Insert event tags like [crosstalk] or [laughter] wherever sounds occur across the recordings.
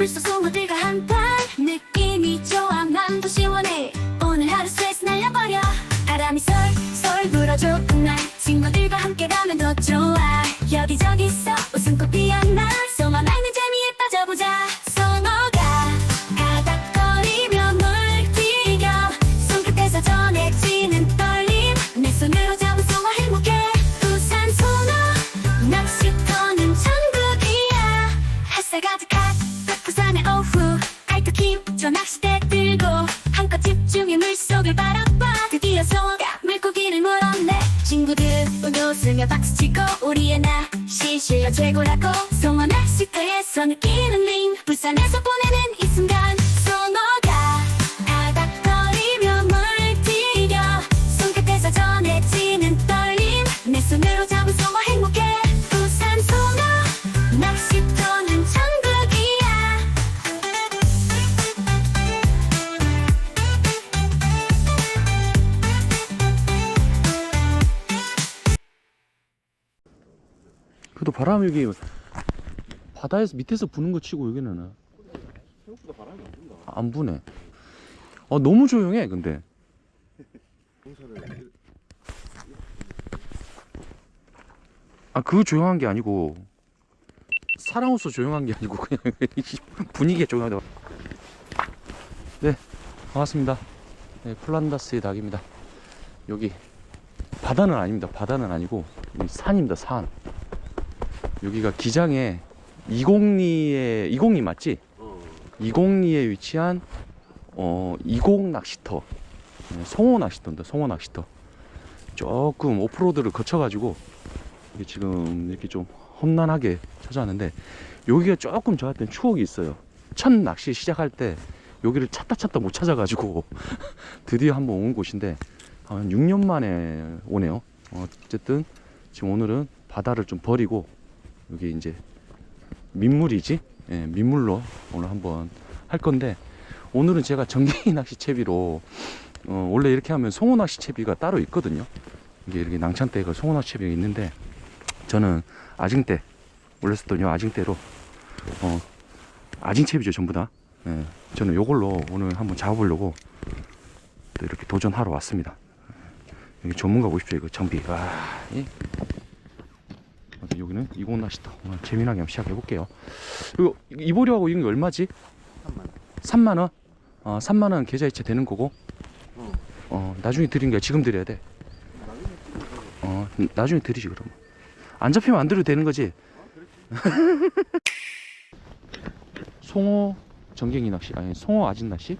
물속 송어들과 한판? 느낌이 좋아. 맘도 시원해. 오늘 하루 스트레스 날려버려. 바람이 솔솔 불어줘. 날 친구들과 함께 가면 더 좋아. 여기저기 박수치고 우리의 낚시 실력 최고라고 송어 낚시터에서 느끼는 링 부산에서 보내는 이 순간 바람이 여기 바다에서 밑에서 부는 거 치고 여기는 생각보다 바람이 안 분다. 안 부네. 어 너무 조용해 근데. 경사를 아그 조용한 게 아니고 사랑으로서 조용한 게 아니고 그냥 [laughs] 분위기가 조용하다. 네 반갑습니다. 네, 플란다스의 닭입니다. 여기 바다는 아닙니다. 바다는 아니고 산입니다. 산. 여기가 기장에 이곡리에 이곡리 맞지? 어. 이곡리에 위치한 어 이곡 낚시터 네, 송호 낚시터입니다. 송호 낚시터 조금 오프로드를 거쳐가지고 이게 지금 이렇게 좀 험난하게 찾아왔는데 여기가 조금 저한테 추억이 있어요. 첫 낚시 시작할 때 여기를 찾다 찾다 못 찾아가지고 [laughs] 드디어 한번 온 곳인데 한 6년 만에 오네요. 어, 어쨌든 지금 오늘은 바다를 좀 버리고 여기 이제 민물이지? 예, 민물로 오늘 한번 할 건데 오늘은 제가 전갱이 낚시 채비로 어, 원래 이렇게 하면 송어 낚시 채비가 따로 있거든요. 이게 이렇게 낭찬대가 송어 낚시 채비가 있는데 저는 아징대 썼던 요 아징대로 어, 아징 채비죠 전부 다. 예, 저는 요걸로 오늘 한번 잡아보려고 또 이렇게 도전하러 왔습니다. 여기 전문가 보십시오 이거 장비. 와, 이 여기는 이곳 낚시터 오늘 재미나게 한번 시작해 볼게요. 이거 이보리하고 이런 게 얼마지? 3만 원. 어, 3만 원 계좌 이체 되는 거고. 어. 어, 나중에 드린 거야. 지금 드려야 돼. 어, 나중에 드리지 그러면. 안 잡히면 안 드려도 되는 거지. [laughs] 송어 전갱이 낚시 아니 송어 아진 낚시?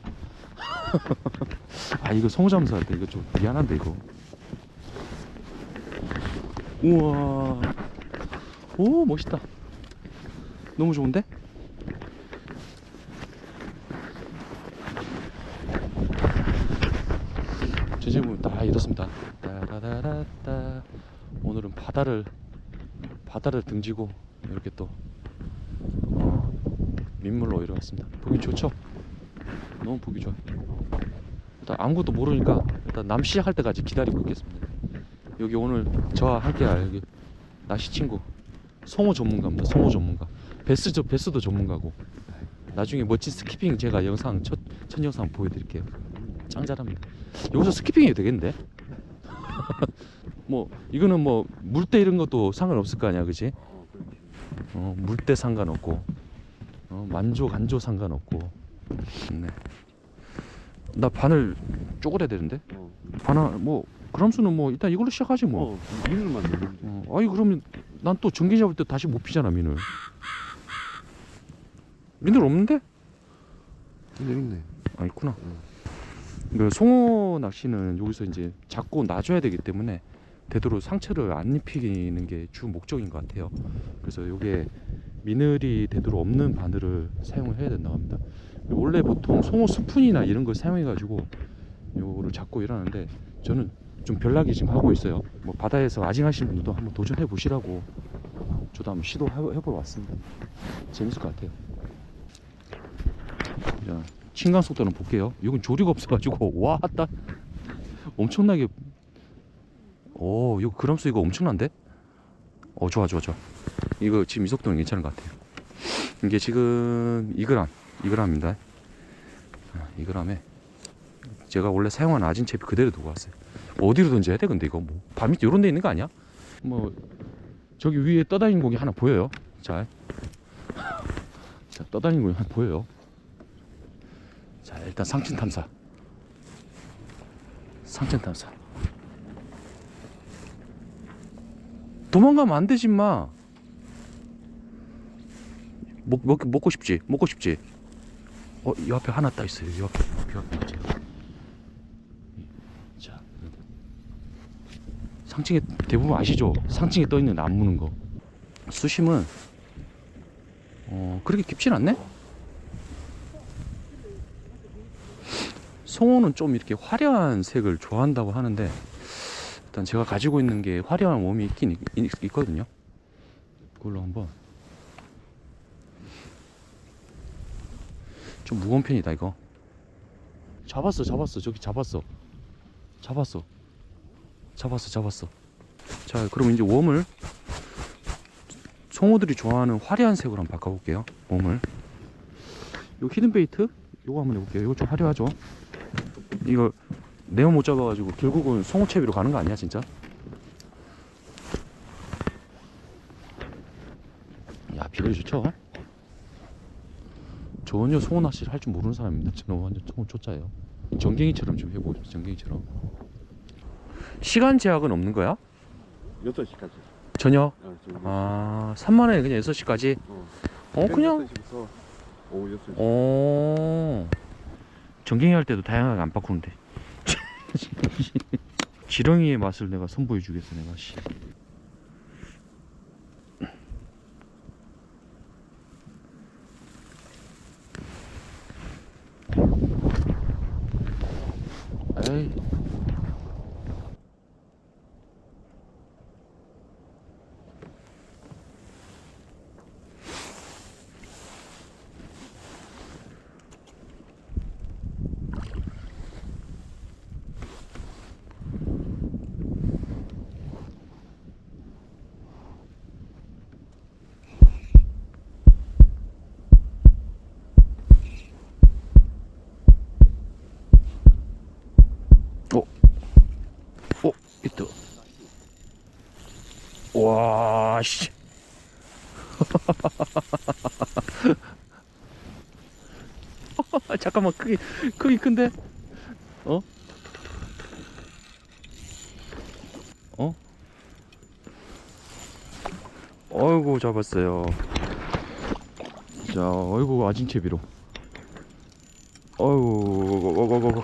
[laughs] 아 이거 송어 잠수할 때 이거 좀 미안한데 이거. 우와. 오 멋있다. 너무 좋은데? 제 제목은 다 이렇습니다. 따라라라따. 오늘은 바다를 바다를 등지고 이렇게 또 어, 민물로 이뤄왔습니다. 보기 좋죠? 너무 보기 좋아. 일단 아무것도 모르니까 일단 남 시작할 때까지 기다리고 있겠습니다. 여기 오늘 저와 함께할 여기 낚시 친구 송어 전문가입니다. 송어 전문가. 베스 저 베스도 전문가고. 나중에 멋진 스키핑 제가 영상 첫, 첫 영상 보여드릴게요. 짱 잘합니다. 여기서 스키핑이 되겠는데? [laughs] 뭐 이거는 뭐 물때 이런 것도 상관없을 거 아니야, 그지? 어, 물때 상관없고, 어, 만조 간조 상관없고. 네. 나 바늘 쪼그려야 되는데? 어. 바늘 뭐 그럼수는 뭐 일단 이걸로 시작하지 뭐. 어, 넣으면 돼. 어, 아니 그러면 난 또 전기 잡을 때 다시 못 피잖아 민을. 민을 없는데? 근데 있네. 아 있구나. 응. 그 송어 낚시는 여기서 이제 잡고 놔줘야 되기 때문에 되도록 상처를 안 입히는 게 주 목적인 것 같아요. 그래서 이게 미늘이 되도록 없는 바늘을 사용을 해야 된다고 합니다. 원래 보통 송어 스푼이나 이런 걸 사용해 가지고 요거를 잡고 일하는데 저는 좀 별나게 지금 하고 있어요. 뭐 바다에서 아징하시는 분들도 한번 도전해 보시라고 저도 한번 시도해보러 왔습니다. 재밌을 것 같아요. 자, 신강 속도는 볼게요. 여긴 조리가 없어가지고 [laughs] 와따 엄청나게 오 이거 그람수 이거 엄청난데? 어 좋아 좋아 좋아. 이거 지금 이 속도는 괜찮은 것 같아요. 이게 지금 2g, 2g입니다. 2g에 제가 원래 사용하는 아진 채비 그대로 두고 왔어요. 어디로 던져야 돼? 근데 이거 뭐 발밑 이런 데 있는 거 아니야? 뭐 저기 위에 떠다니는 고기 하나 보여요? 자, [laughs] 자 떠다니는 고기 하나 보여요? 자 일단 상층 탐사. 상층 탐사. 도망가면 안 되지 마. 먹, 먹, 먹고 싶지? 먹고 싶지? 어, 이 앞에 하나 따 있어요. 이 앞에, 이 앞에 있지. 자, 상층에 대부분 아시죠? 상층에 떠 있는 안 무는 거. 수심은 어 그렇게 깊진 않네. 송어는 좀 이렇게 화려한 색을 좋아한다고 하는데 일단 제가 가지고 있는 게 화려한 웜이 있긴 있, 있거든요. 그걸로 한번 좀 무거운 편이다 이거. 잡았어, 잡았어, 저기 잡았어, 잡았어, 잡았어, 잡았어. 자, 그럼 이제 웜을 송어들이 좋아하는 화려한 색으로 한번 바꿔볼게요. 웜을. 요 히든 베이트 요거 한번 해볼게요. 이거 좀 화려하죠? 이거 내어 못 잡아가지고 결국은 송어채비로 가는 거 아니야 진짜? 야 비거리 좋죠? 전혀 송어 낚시를 할 줄 모르는 사람입니다. 저는 완전 송어 초짜예요. 전갱이처럼 좀 해보죠. 전갱이처럼. 시간 제약은 없는 거야? 6시까지. 저녁? 아, 지금 아 3만 원에 그냥 6시까지? 어. 어 그냥 6시부터 오후 6시. 어 전갱이 할 때도 다양하게 안 바꾸는데 [laughs] 지렁이의 맛을 내가 선보여 주겠어 내가 씨. 에이 어, 있다. 와, 씨. [laughs] 잠깐만, 크기, 크기 큰데? 어? 어? 어이구, 잡았어요. 자, 어이구, 아진채비로. 어이구, 어이구, 어이구, 어이구.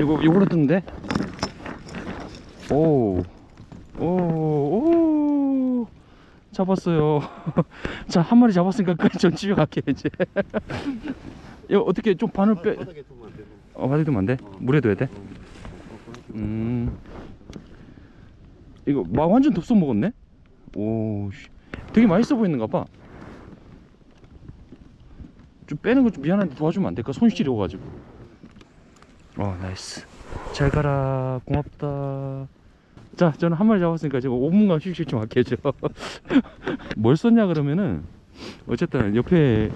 이거, 이거로 뜬데? 오, 오, 오, 잡았어요. [laughs] 자, 한 마리 잡았으니까 그냥 전 집에 갈게 이제. [laughs] 이거 어떻게 좀 바늘 빼? 바닥에 두면 안 되고. 어, 바닥 두면 안 돼? 물에 둬야 돼? 어, 어, 어, 음, 이거 막 완전 덥석 먹었네? 오, 씨. 되게 맛있어 보이는가 봐. 좀 빼는 거 좀 미안한데 도와주면 안 될까? 손 시려가지고. 어, 나이스. 잘 가라. 고맙다. 자, 저는 한 마리 잡았으니까 지금 5분간 휴식 좀 할게요. 저. [laughs] 뭘 썼냐 그러면은 어쨌든 옆에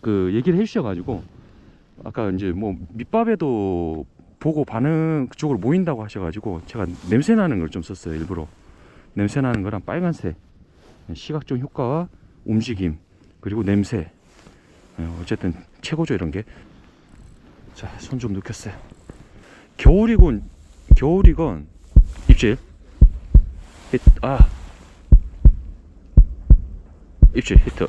그 얘기를 해주셔 가지고 아까 이제 뭐 밑밥에도 보고 반응 그쪽으로 모인다고 하셔 가지고 제가 냄새 나는 걸 좀 썼어요 일부러 냄새 나는 거랑 빨간색 시각적 효과와 움직임 그리고 냄새 어, 어쨌든 최고죠 이런 게 자 손 좀 눕혔어요 겨울이건 겨울이건 입질. 히, 아. 입질 히트.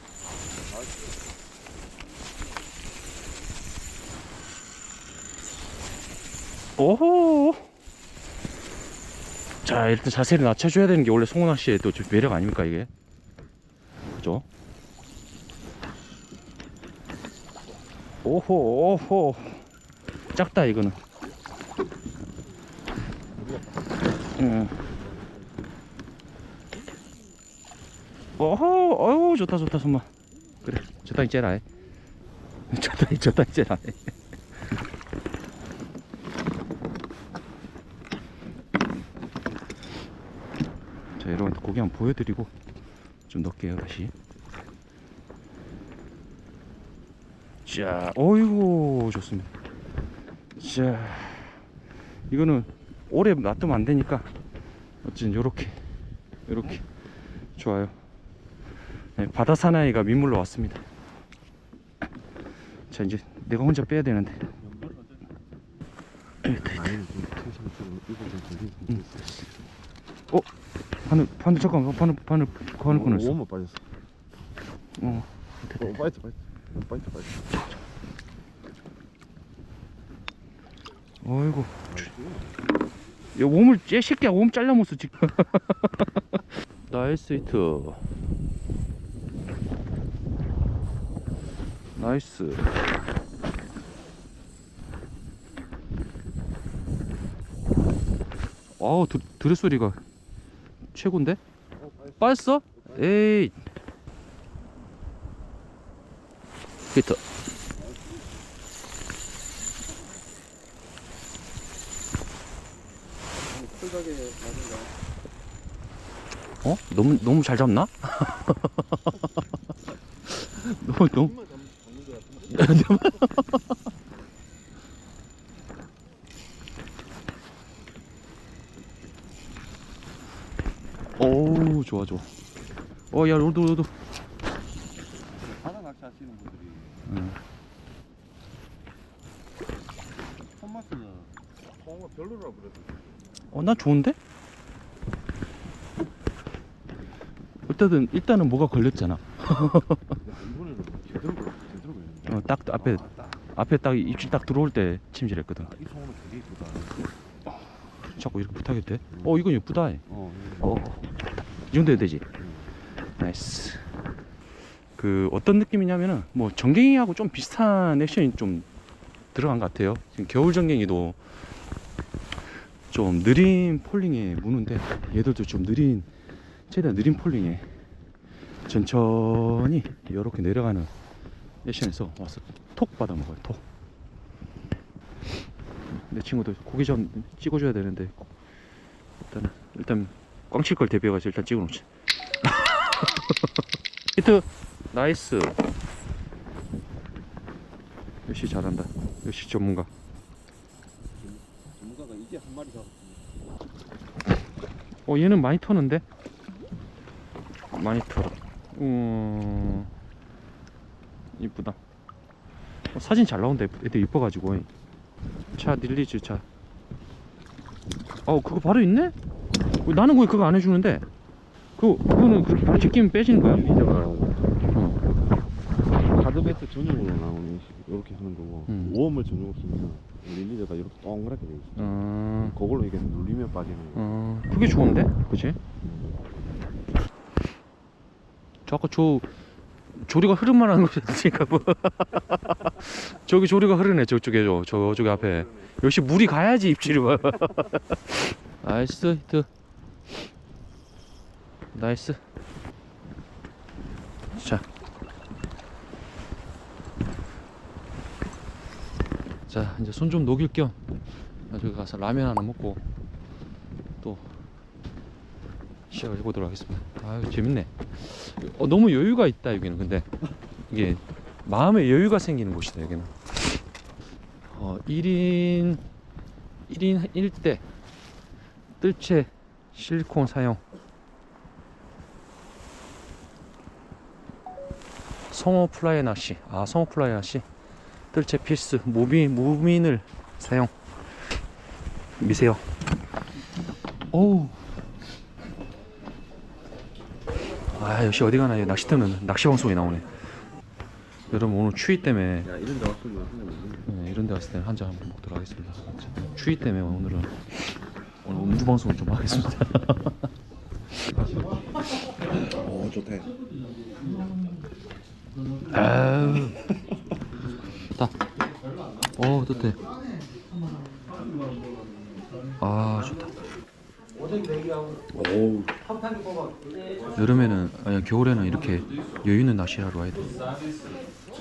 오호. 자 일단 자세를 낮춰줘야 되는 게 원래 송어낚시의 또 매력 아닙니까 이게? 그죠? 오호 오호. 작다 이거는 응. 오호 어우 좋다 좋다 손만 그래 적당히 째라 해. 적당히 적당히 째라 해. 자 여러분들 고기 한번 보여드리고 좀 넣을게요 다시 자, 어이구 좋습니다. 자, 이거는 오래 놔두면 안 되니까 어쨌든 요렇게 요렇게 좋아요. 네, 바다 사나이가 민물로 왔습니다. 자 이제 내가 혼자 빼야 되는데 이거 좀 들리지 응. 바늘 바늘 잠깐만 바늘 바늘 바늘 끊었어. 오만 빠졌어 어. 어 빠졌어 빠졌어 빠졌어 빠졌어 어이구. 야 몸을 쟤 새끼야 몸 잘라먹었어 지금. [laughs] 나이스 히트. 나이스. 아우 드, 드레 소리가 최고인데? 빠졌어? 에이. 히트. 어? 너무 너무 잘 잡나? [laughs] 너무 너무 [laughs] 오 좋아 좋아. 어야 로드 로드. 바다 낚시 하시는 분들이 응. 손맛은 홍어 별로라 그래도 어나 좋은데? 일단은 일단은 뭐가 걸렸잖아. 이번에는 제대로 걸렸어 제대로 걸렸네 어, 딱 앞에 아, 딱. 앞에 딱 입질 딱 들어올 때 침질했거든. 이 송어는 되게 이쁘다 자꾸 이렇게 붙하게 돼. 어 이건 예쁘다. 어 어. 이 정도 해야 되지. 나이스. 그 어떤 느낌이냐면은 뭐 정갱이하고 좀 비슷한 액션이 좀 들어간 것 같아요. 지금 겨울 정갱이도 좀 느린 폴링에 무는데 얘들도 좀 느린 최대한 느린 폴링에 천천히 이렇게 내려가는 액션에서 와서 톡 받아 먹어요. 톡. 내 친구들 고기 좀 찍어줘야 되는데 일단은 일단 꽝칠 걸 대비해가지고 일단 찍어놓자. [laughs] 히트 나이스. 역시 잘한다. 역시 전문가. 마리 잡았어 어 얘는 많이 터는데? 많이 털어. 음 이쁘다. 어, 사진 잘 나온다. 애들 이뻐가지고. 차 닐리즈 차. 어 그거 바로 있네? 어, 나는 왜 그거 안 해주는데? 그 그거는 그렇게 바로 제끼면 빼지는 거야? 어. 가드베스 전용으로 나오는 이렇게 하는 거고 음. 웜을 전용으로 쓰면 릴리저가 이렇게 동그랗게 돼 있어. 어, 그걸로 이게 눌리면 빠지는 거 어, 그게 좋은데? 그치? 저 아까 저 조리가 흐름만 하는 거였으니까 뭐. [laughs] 저기 조리가 흐르네 저쪽에 저 저쪽에 앞에. 역시 물이 가야지 입질이 와. [laughs] 나이스 히트. 나이스. 자 자, 이제 손 좀 녹일 겸 저기 가서 라면 하나 먹고 또 시작을 해보도록 하겠습니다. 아유 재밌네. 어, 너무 여유가 있다 여기는 근데 이게 마음에 여유가 생기는 곳이다 여기는. 어 1인 1인 1대 뜰채 실리콘 사용. 성어 플라이 낚시. 아 성어 플라이 낚시. 뜰채 필수 무비 무민을 사용. 미세요. 어우. 아 역시 어디 가나 이 낚시터는 낚시 방송이 나오네. 여러분 오늘 추위 때문에 야 이런 데 왔으면 한잔 먹는 네, 이런 데 갔을 때는 한잔 한번 먹도록 하겠습니다. 추위 때문에 오늘은 오늘 음주 방송을 좀 하겠습니다. 어 좋다 [laughs] 아유. 다. 어, 좋대. 아, 좋다. 오우 여름에는 아니 겨울에는 이렇게 여유 있는 낚시를 하러 와야 돼.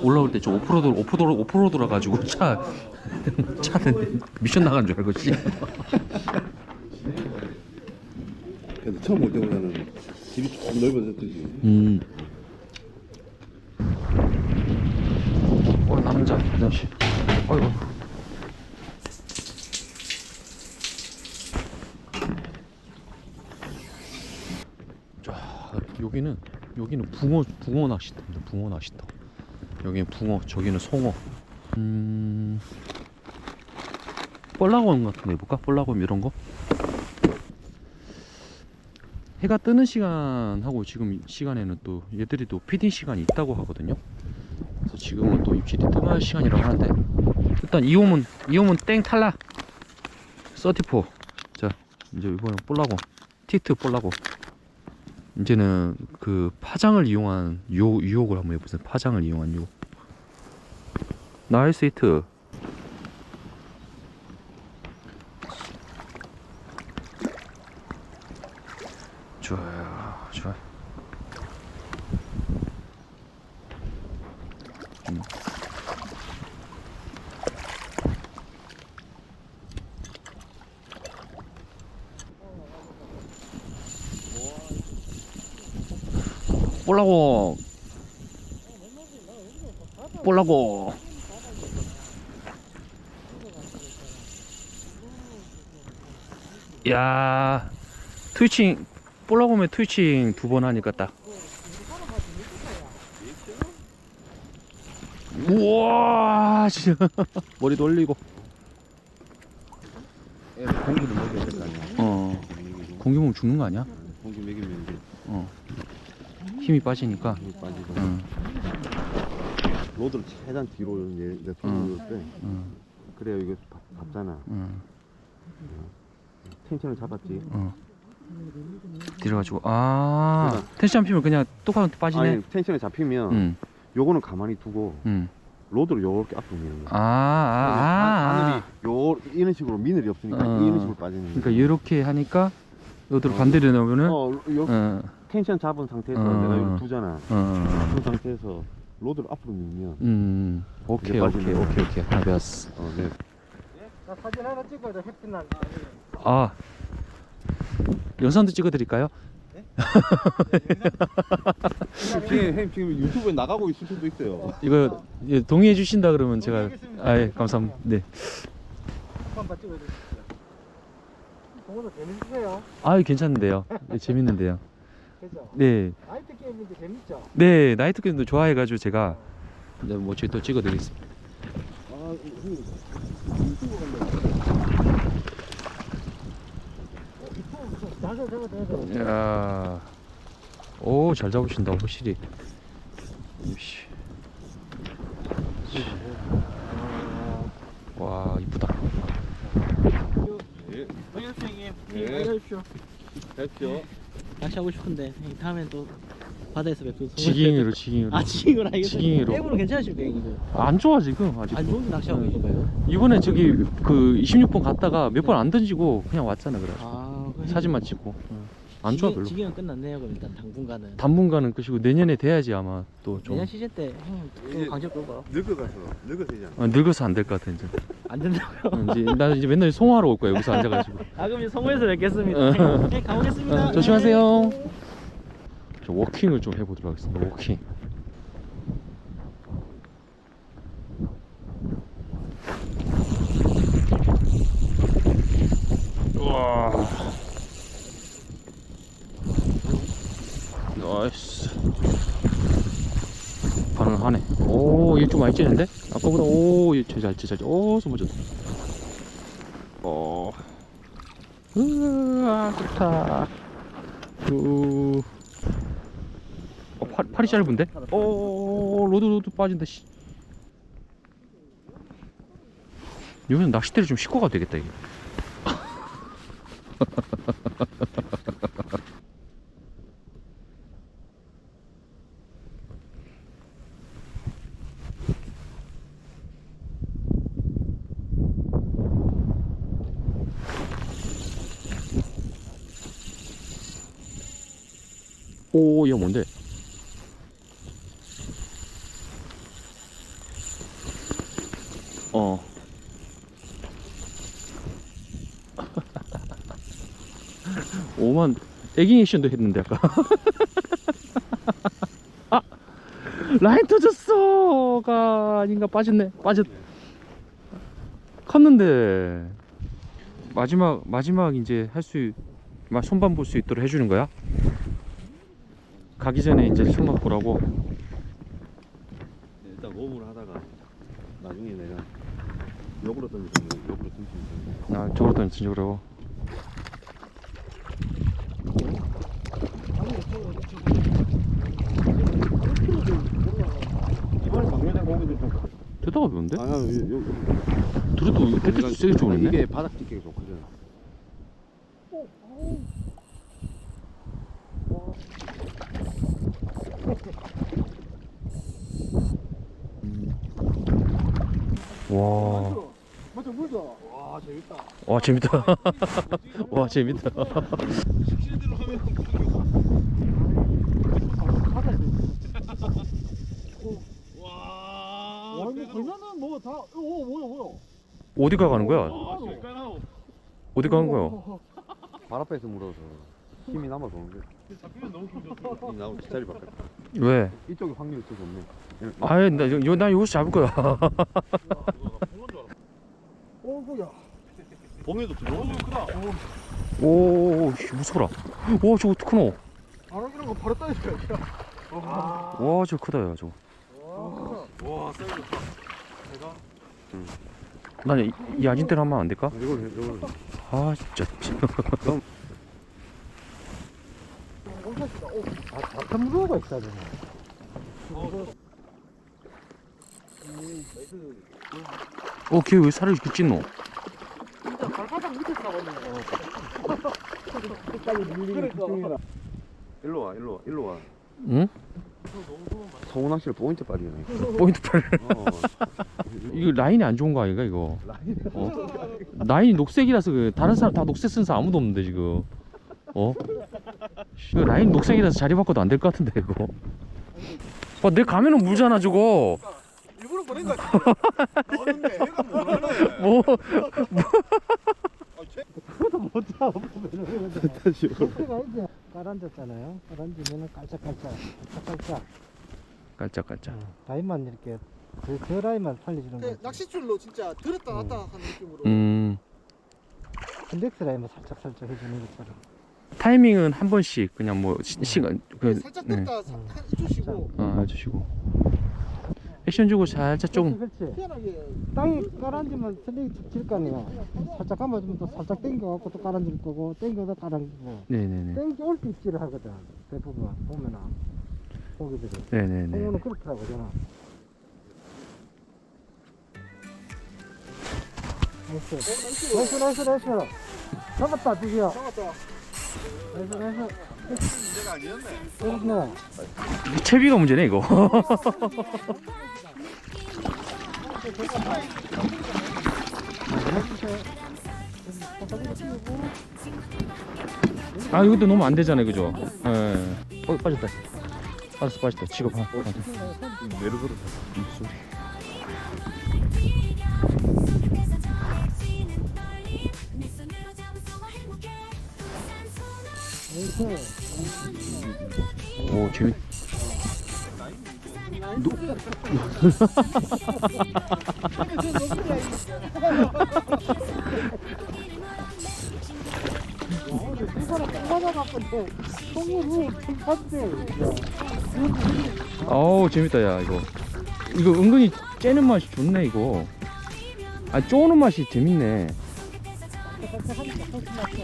올라올 때좀 오프로드 오프로드 오프로드라 가지고 [laughs] 차 차는 미션 나간 줄 알고 씨. 근데 처음 올 때보다는 길이 조금 넓어졌지 음. 어 남자 씨. 아이고. 자, 여기는 여기는 붕어 붕어 낚시터입니다. 붕어 낚시터. 여기는 붕어, 저기는 송어. 음. 볼라곤 같은 거 해볼까? 볼라곤 이런 거? 해가 뜨는 시간하고 지금 이 시간에는 또 얘들이 또 피딩 시간이 있다고 하거든요. 그래서 지금은 또 입질이 뜸할 시간이라고 하는데 일단 이홈은 이홈은 땡 탈락. 34. 자 이제 이번엔 볼라고 티트 볼라고. 이제는 그 파장을 이용한 유, 유혹을 한번 해보세요. 파장을 이용한 유혹. 나이스 히트. 좋아요, 좋아요. 음. 볼라고. 볼라고. 야 트위칭 볼라고 면 트위칭 두 번 하니까 딱. 우와 진짜. [laughs] 머리 돌리고. 애 공기를 먹여야 될거 아니야. 어. 공기 먹으면 죽는 거 아니야? 공기 먹이면 힘이 빠지니까 힘이 빠지고 응, 로드를 최대한 뒤로 이제 내 손으로 때 응, 그래야 이게 밥- 잡잖아. 응, 텐션을 잡았지. 응. 들어가지고 아 그러니까- 텐션 피면 그냥 똑같은 빠지네 아니 텐션이 잡히면 응, 요거는 가만히 두고 응. 로드를 요렇게 앞으로 미는 거야. 아, 아, 아, 하늘이 아. 요 이런 식으로 미늘이 없으니까 어. 이런 식으로 빠지는 거야. 그러니까 이렇게 하니까 여기로 어. 반대로 어, 어, 요 어, 텐션 잡은 상태에서 어. 내가 이거 두잖아. 어, 그 상태에서 로드를 앞으로 밀면 음, 오케이, 이제 오케이, 빠지네. 오케이, 오케이, 하나 배웠어. 어, 네. 나 사진 하나 찍어야 돼 햇빛 날. 아, 영상도 찍어 드릴까요? [laughs] 지금 지금 유튜브에 나가고 있을 수도 있어요. 이거 예, 동의해 주신다 그러면 제가 아, 예, 감사합니다. 네. 한번 찍어야 돼. 동호도 재밌으세요? 아, 괜찮은데요. 예, 재밌는데요. 그죠? 네, 나이트 게임인데 재밌죠? 네, 나이트 게임도 좋아해가지고 제가 이제 뭐 저희 또 찍어드리겠습니다. 아. 이야, 오, 잘 잡으신다, 확실히. 씨. 와, 이쁘다. 예. 안녕하세요. 네. 안녕하십시오. 낚시하고 싶은데 다음엔 또 바다에서 뵙고 지깅이로, 지깅이로. [laughs] 아 지깅으로 알겠어요 지깅이로. 괜찮으십니까 형님 이거 안 좋아, 지금, 아직. 안 좋은데 낚시하고 응. 계신 거예요? 이번에 저기 그 26번 갔다가 몇 번 안 던지고 그냥 왔잖아, 그래. 아 그럼 사진만 찍고. 안 좋아, 별로. 지깅은 끝났네요 그럼 일단 당분간은 당분간은 끝이고 내년에 돼야지 아마 또 좀. 내년 시즌 때 형님 이제- 또 강제 끌고 늙어가서 늙어서 이제 어, 늙어서 안 될 것 같아, 이제. 안 된다고요? 어, 이제, 나 이제 맨날 송화로 올 거야, 여기서 앉아가지고. [laughs] 아 그럼 이제 성우에서 뵙겠습니다 어. 네 가보겠습니다 어, 조심하세요. 저 워킹을 좀 해보도록 하겠습니다. 워킹. 우와. 나이스. 반응하네. 오, 얘좀 많이 찌는데? 아까보다, 오, 얘 잘, 잘, 잘, 오, 숨어졌다. 어. 으아, 좋다. 그... 어, 팔, 팔이 짧은데? 어, 로드 로드 빠진다. 씨. 여기는 낚싯대를 좀 싣고 가도 되겠다 이게. [laughs] 오, 이거 뭔데? 어. [laughs] 오만 애기 액션도 했는데 아까. [laughs] 아 라인 터졌어가 아닌가 빠졌네 빠졌 컸는데 마지막 마지막 이제 할수 손반 볼 수 있도록 해주는 거야? 가기 전에 이제 손맛 보라고. 네, 일단 웜을 하다가 나중에 내가 역으로 던지면 역으로 던지면 아 저거로 던지 저거로. 이번에 방면된 고기도 좀 되다가 배운데? 아, 요, 요, 들어도 배트 세게 좋네. 이게 바닥 찍기가 좋거든 와. 맞아 물다 와 재밌다 와 재밌다. [laughs] 와 재밌다. 와 이거 걸면은 뭐다오 뭐야 뭐야 어디 가 가는 거야? 어디 가는 거야? 발 앞에서 물어서 힘이 남아서 오는 거야 힘이 나오고 자리 바뀌었다 왜? 이쪽에 확률이 더 좋네 아예 나, 요, 나 여기서 잡을 거야. 오 뭐야 봉에도 너무 크다 오, 씨, 무서워라. 오, 저거 크노. 안 오기는 거 바로 따니까 와 와, 저거 크다, 야, 저거. 와 사이즈 좋다 난 이, 이 아진대로 하면 안 될까? 이걸 해, 이걸 해. 아, 진짜. 엄청나다 오 아, 다 무서워가 있다 저 어, 걔 왜 살을 이렇게 찢노? 진짜 발바닥 밑에 싸웠네 밀리는 그러니까 일로 와 일로 와 일로 와 응? 성우 낚시를 포인트 빠지네 포인트 팔. 어. 이거 라인이 안 좋은 거 아닌가, 이거? 어? 라인이 녹색이라서 그 다른 사람 다 녹색 쓴 사람 아무도 없는데, 지금. 어? 이거 라인 녹색이라서 자리 바꿔도 안 될 것 같은데, 이거. 어, 내 가면은 물잖아, 저거. 일부러 보낸 거 같아 나오는데 얘가 뭐하네 뭐, 이제 [laughs] 깔아앉았잖아요. 깔아앉으면 깔짝깔짝 깔짝깔짝. 깔짝깔짝. 라인만 이렇게 그, 그 라인만 살려주는 네, 거지. 낚싯줄로 진짜 들었다 놨다 하는 느낌으로. 음, 인덱스 라인만 살짝 살짝 해주는 것처럼 타이밍은 한 번씩 그냥 뭐, 시, 시간, 그, 살짝 네. 들었다 사- 한 이주시고. 어, 해주시고. 액션 주고 살짝 좀, 그렇지 그렇지. 희한하게 땅에 깔아앉으면 슬링이 칠거 아니야 살짝 감아주면 또 살짝 당겨갖고 또 깔아줄 거고 당겨도 깔아주고 네네네. 땡겨올 때 입질을 하거든 대부분 보면은. 고기들이 네네네. 성우는 그렇더라고 저는 나이스. 나이스 나이스 나이스. 잡았다 드디어. 잡았다 나이스 나이스 문제가 아니었네 그렇네 채비가 문제네, 이거. 아, 이것도 너무 안 되잖아요, 그죠? 예. 어, 빠졌다. 빠졌어, 빠졌다. 치고 봐. 봐. 내려서로 오, 재밌. 받대 [laughs] 어우, 재밌다, 야, 이거. 이거 은근히 째는 맛이 좋네, 이거. 아, 쪼는 맛이 재밌네.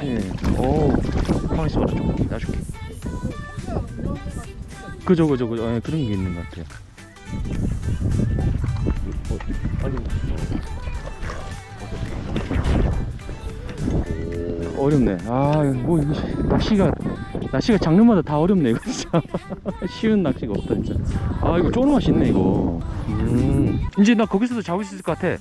예. 어우, 가만히 있어봐. 좀 놔줄게. 그죠, 그죠, 그죠. 예, 그런 게 있는 것 같아요. 어렵네. 아, 뭐, 이거, 낚시가, 낚시가 장르마다 다 어렵네, 이거 진짜. [laughs] 쉬운 낚시가 없다, 진짜. 아, 이거 쪼는 맛이 있네, 이거. 음. 이제 나 거기서도 잡을 수 있을 것 같아.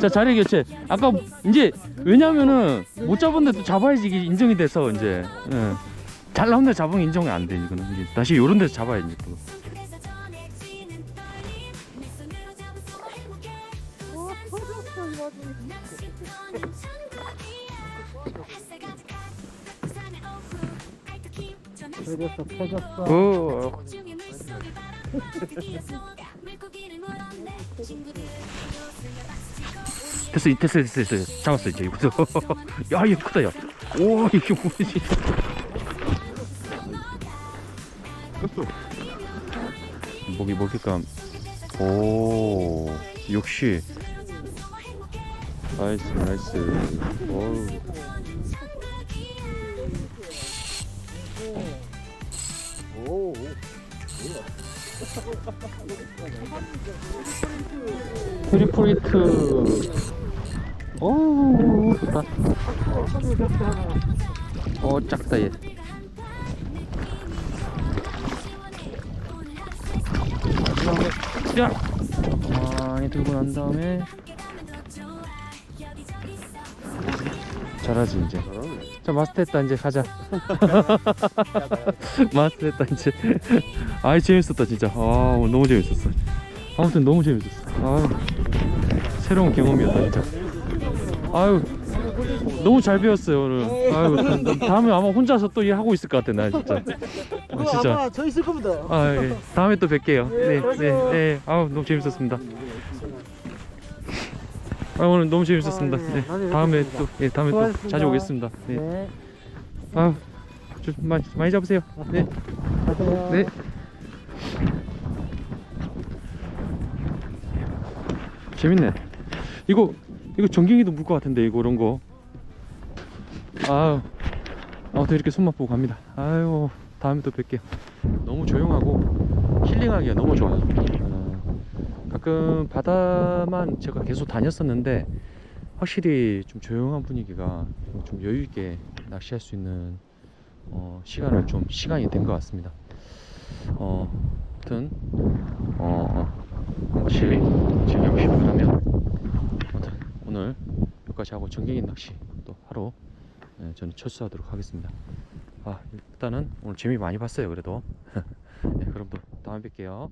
자, 자리 교체. 아까, 이제, 왜냐면은, 못 잡았는데 또 잡아야지 이게 인정이 돼서, 이제. 예. 잘 나온 데 잡으면 인정이 안 돼, 이거는. 이제 다시 요런 데서 잡아야지, 또. 그래서 펴졌어 어, [laughs] [laughs] 됐어 됐어 됐어 됐어. 잡았어 이제. 이거. [laughs] 야 이거 크다 야오 이게 뭐지? 먹이 먹이감 오 역시. 나이스 나이스. 어우 트리플리트. 오 좋다. 어 작다 얘. 야! 많이 들고 난 다음에 잘하지 이제. 자 마스터했다 이제 가자. [laughs] 마스터했다 이제. 아이 재밌었다 진짜. 아 너무 재밌었어. 아무튼 너무 재밌었어. 아 새로운 경험이었다 진짜 아유 너무 잘 배웠어요 오늘 아유 다- 다음에 아마 혼자서 또 일하고 있을 것 같아 나 진짜 아, 그거 진짜 아마 저 있을 겁니다. 아 예. 다음에 또 뵐게요 네 네네 네, 아우 너무 재밌었습니다 아 오늘 너무 재밌었습니다 아, 예. 네, 나중에 다음에 뵙겠습니다. 또 예, 다음에 또 수고하셨습니다. 자주 오겠습니다 네. 네. 아, 좀 많이, 많이 잡으세요. 네, 가세요. 네. 재밌네. 이거, 이거 전갱이도 물 것 같은데, 이거, 이런 거. 아유, 아무튼 이렇게 손맛 보고 갑니다. 아유, 다음에 또 뵐게요. 너무 조용하고 힐링하기가 너무 좋아요. 어, 가끔 바다만 제가 계속 다녔었는데, 확실히 좀 조용한 분위기가 좀 여유 있게 낚시할 수 있는 어, 시간을 좀 시간이 된 것 같습니다. 어, 아무튼 어, 확실히 즐기고 싶다면 아무튼 오늘 여기까지 하고 전갱이 낚시 또 하러 예, 저는 철수하도록 하겠습니다. 아 일단은 오늘 재미 많이 봤어요. 그래도 네, [laughs] 그럼 또 다음에 뵐게요.